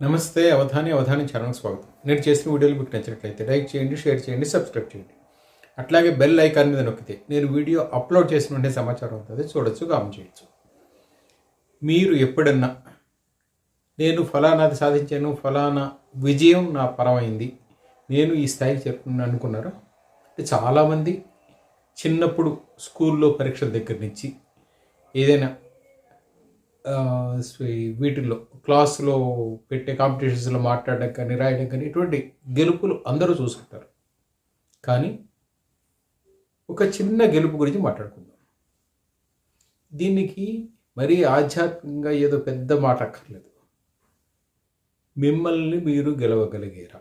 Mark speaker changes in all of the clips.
Speaker 1: నమస్తే అవధాని అవధాని ఛానల్ స్వాగతం. నేను చేసిన వీడియోలు మీకు నచ్చినట్లయితే లైక్ చేయండి షేర్ చేయండి సబ్స్క్రైబ్ చేయండి. అట్లాగే బెల్ ఐకాన్ మీద నొక్కితే నేను వీడియో అప్లోడ్ చేసిన వెంటనే సమాచారం ఉంటుంది. చూడొచ్చు కామ్ చేయొచ్చు. మీరు ఎప్పుడన్నా నేను ఫలానాది సాధించాను ఫలానా విజయం నా పరమైంది నేను ఈ స్థాయికి చేరుకున్నాను అనుకున్నారా? అంటే చాలామంది చిన్నప్పుడు స్కూల్లో పరీక్షల దగ్గర నుంచి ఏదైనా వీటిల్లో క్లాస్లో పెట్టే కాంపిటీషన్స్లో మాట్లాడడం కానీ రాయడం కానీ ఇటువంటి గెలుపులు అందరూ చూసుకుంటారు. కానీ ఒక చిన్న గెలుపు గురించి మాట్లాడుకుందాం. దీనికి మరీ ఆధ్యాత్మికంగా ఏదో పెద్ద మాట అక్కర్లేదు. మిమ్మల్ని మీరు గెలవగలిగేరా?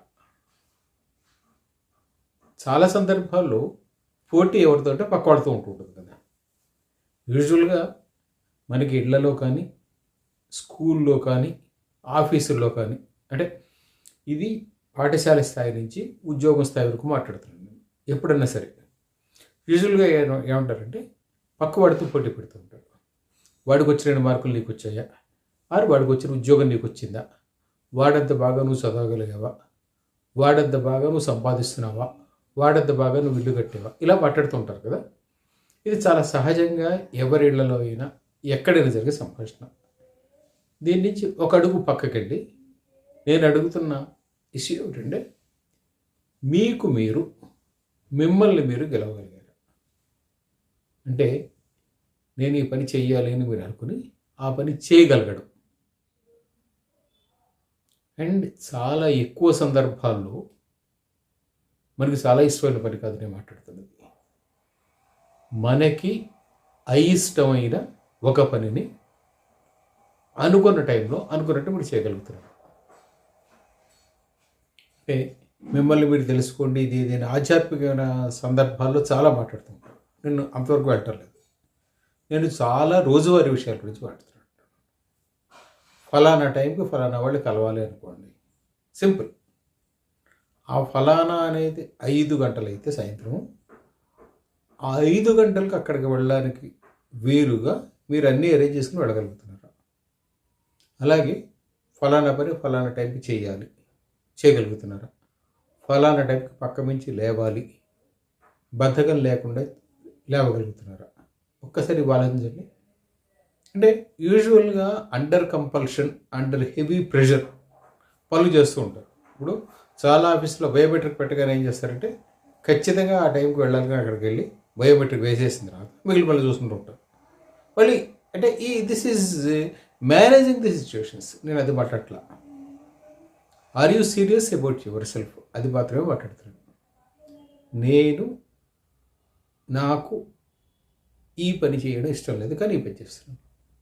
Speaker 1: చాలా సందర్భాల్లో పోటీ ఎవరితో అంటే పక్కవాడుతూ ఉంటుంటుంది కదా. యూజువల్గా మనకి ఇళ్ళలో కానీ స్కూల్లో కానీ ఆఫీసుల్లో కానీ అంటే ఇది పాఠశాల స్థాయి నుంచి ఉద్యోగం స్థాయి వరకు మాట్లాడుతున్నాను ఎప్పుడన్నా సరే. యూజువల్గా ఏమంటారంటే పక్కవాడితో పోటీ పెడుతూ ఉంటారు వాడికి వచ్చిన రెండు మార్కులు నీకు వచ్చాయా? ఆరు వాడికి వచ్చిన ఉద్యోగం నీకు వచ్చిందా? వాడంత బాగా నువ్వు చదవగలిగావా? వాడంత బాగా నువ్వు సంపాదిస్తున్నావా? వాడంత బాగా నువ్వు ఇల్లు కట్టేవా? ఇలా మాట్లాడుతూ ఉంటారు కదా. ఇది చాలా సహజంగా ఎవరి ఇళ్ళలో అయినా ఎక్కడైనా జరిగే సంభాషణ. దీని నుంచి ఒక అడుగు పక్కకెళ్ళి నేను అడుగుతున్న ఇష్యూ ఏమిటంటే మీకు మీరు మిమ్మల్ని మీరు గెలవగలిగారు. అంటే నేను ఈ పని చెయ్యాలి అని మీరు అనుకుని ఆ పని చేయగలగడం. అండ్ చాలా ఎక్కువ సందర్భాల్లో మనకి చాలా ఇష్టమైన పని కాదు నేను మాట్లాడుతున్నది. మనకి అయిష్టమైన ఒక పనిని అనుకున్న టైంలో అనుకున్నట్టు మీరు చేయగలుగుతున్నారు అంటే మిమ్మల్ని మీరు తెలుసుకోండి ఇది ఏదైనా ఆధ్యాత్మికమైన సందర్భాల్లో చాలా మాట్లాడుతుంటాను నేను అంతవరకు వెళ్ళటలేదు నేను చాలా రోజువారీ విషయాల గురించి మాట్లాడుతున్నాను. ఫలానా టైంకి ఫలానా వాళ్ళు కలవాలి అనుకోండి. సింపుల్. ఆ ఫలానా అనేది ఐదు గంటలైతే సాయంత్రం. ఆ ఐదు గంటలకు అక్కడికి వెళ్ళడానికి వీలుగా మీరు అన్నీ అరేంజ్ చేసుకుని వెళ్ళగలుగుతున్నారు అలాగే ఫలానా పని ఫలానా టైంకి చేయాలి. చేయగలుగుతున్నారా? ఫలానా టైంకి పక్క మించి లేవాలి. బద్ధకం లేకుండా లేవగలుగుతున్నారా? ఒక్కసారి ఆలోచించండి. అంటే యూజువల్గా under compulsion under heavy pressure పనులు చేస్తూ ఉంటారు. ఇప్పుడు చాలా ఆఫీసులో బయోమెట్రిక్ పెట్టగానే ఏం చేస్తారంటే ఖచ్చితంగా ఆ టైంకి వెళ్ళాలని అక్కడికి వెళ్ళి బయోమెట్రిక్ వేసేసిన తర్వాత మిగిలిన పనులు చూసుకుంటూ ఉంటారు. మళ్ళీ అంటే ఈ this is managing the situations నేను అది పట్టట్లా are you serious about yourself అది మాత్రమే మాట్లాడుతున్నాను. నేను నాకు ఈ పని చేయడం ఇష్టం లేదు కానీ ఈ పని చేస్తున్నాను.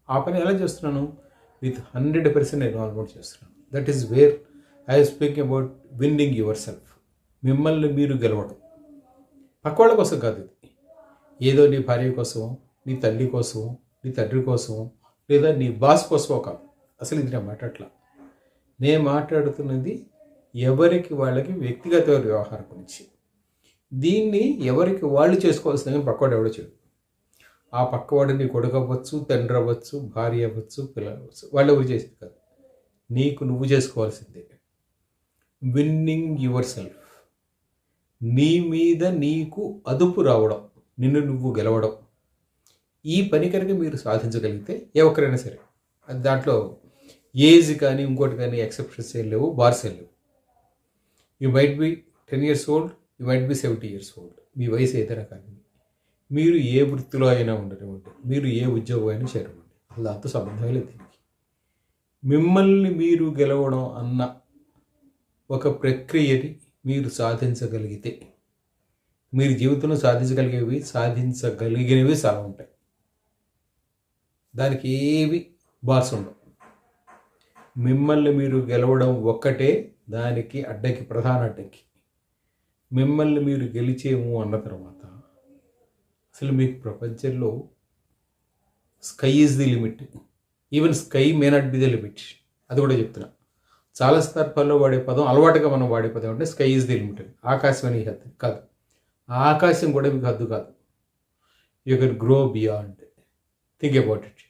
Speaker 1: ఆ పని ఎలా చేస్తున్నాను? విత్ హండ్రెడ్ పర్సెంట్ ఇన్వాల్వ్మెంట్ చేస్తున్నాను. That is where I speak about winning yourself మిమ్మల్ని మీరు గెలవడం. పక్కవాళ్ళ కోసం కాదు ఇది. ఏదో నీ భార్య కోసమో నీ తల్లి కోసమో నీ తండ్రి కోసమో లేదా నీ బాస్ కోసం ఒక అసలు ఇది నా మాట్లాడట్లా నేను మాట్లాడుతున్నది ఎవరికి వాళ్ళకి వ్యక్తిగత వ్యవహారం గురించి. దీన్ని ఎవరికి వాళ్ళు చేసుకోవాల్సిందని పక్కవాడు ఎవడో చెడు ఆ పక్కవాడు నీ కొడుకు అవ్వచ్చు తండ్రి అవ్వచ్చు భార్య అవ్వచ్చు పిల్లలు అవ్వచ్చు వాళ్ళు ఎవరు చేసేది కాదు. నీకు నువ్వు చేసుకోవాల్సిందే. విన్నింగ్ యువర్ సెల్ఫ్ నీ మీద నీకు అదుపు రావడం నిన్ను నువ్వు గెలవడం. ఈ పని కనుక మీరు సాధించగలిగితే ఏ ఒక్కరైనా సరే దాంట్లో ఏజ్ కానీ ఇంకోటి కానీ ఎక్సెప్షన్స్ ఏం లేవు బార్స్ ఏం లేవు. You might be ten years old you might be seventy years old మీ వయసు ఏదైనా కానీ మీరు ఏ వృత్తిలో అయినా ఉండనివ్వండి. మీరు ఏ ఉద్యోగం అయినా చేరవండి అసలు అంత సంబంధం లేదు దీనికి. మిమ్మల్ని మీరు గెలవడం అన్న ఒక ప్రక్రియని మీరు సాధించగలిగితే మీరు జీవితంలో సాధించగలిగేవి సాధించగలిగినవి చాలా ఉంటాయి. దానికి ఏవి బార్స్ ఉండవు. మిమ్మల్ని మీరు గెలవడం ఒక్కటే దానికి అడ్డంకి ప్రధాన అడ్డంకి. మిమ్మల్ని మీరు గెలిచేము అన్న తర్వాత అసలు మీకు ప్రపంచంలో sky is the limit. Even sky may not be the limit. అది కూడా చెప్తున్నా. చాలా సందర్భాల్లో వాడే పదం అలవాటుగా మనం వాడే పదం అంటే స్కై ఈజ్ ది లిమిట్. ఆకాశం అని హద్దు కాదు. ఆకాశం కూడా మీకు హద్దు కాదు. You can grow beyond. Think about it.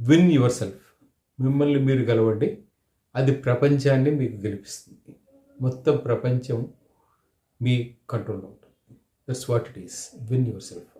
Speaker 1: Win yourself. మిమ్మల్ని మీరు గెలవండి. అది ప్రపంచాన్ని మీకు గెలిపిస్తుంది. మొత్తం ప్రపంచం మీ కంట్రోల్లో ఉంటుంది. That's what it is win yourself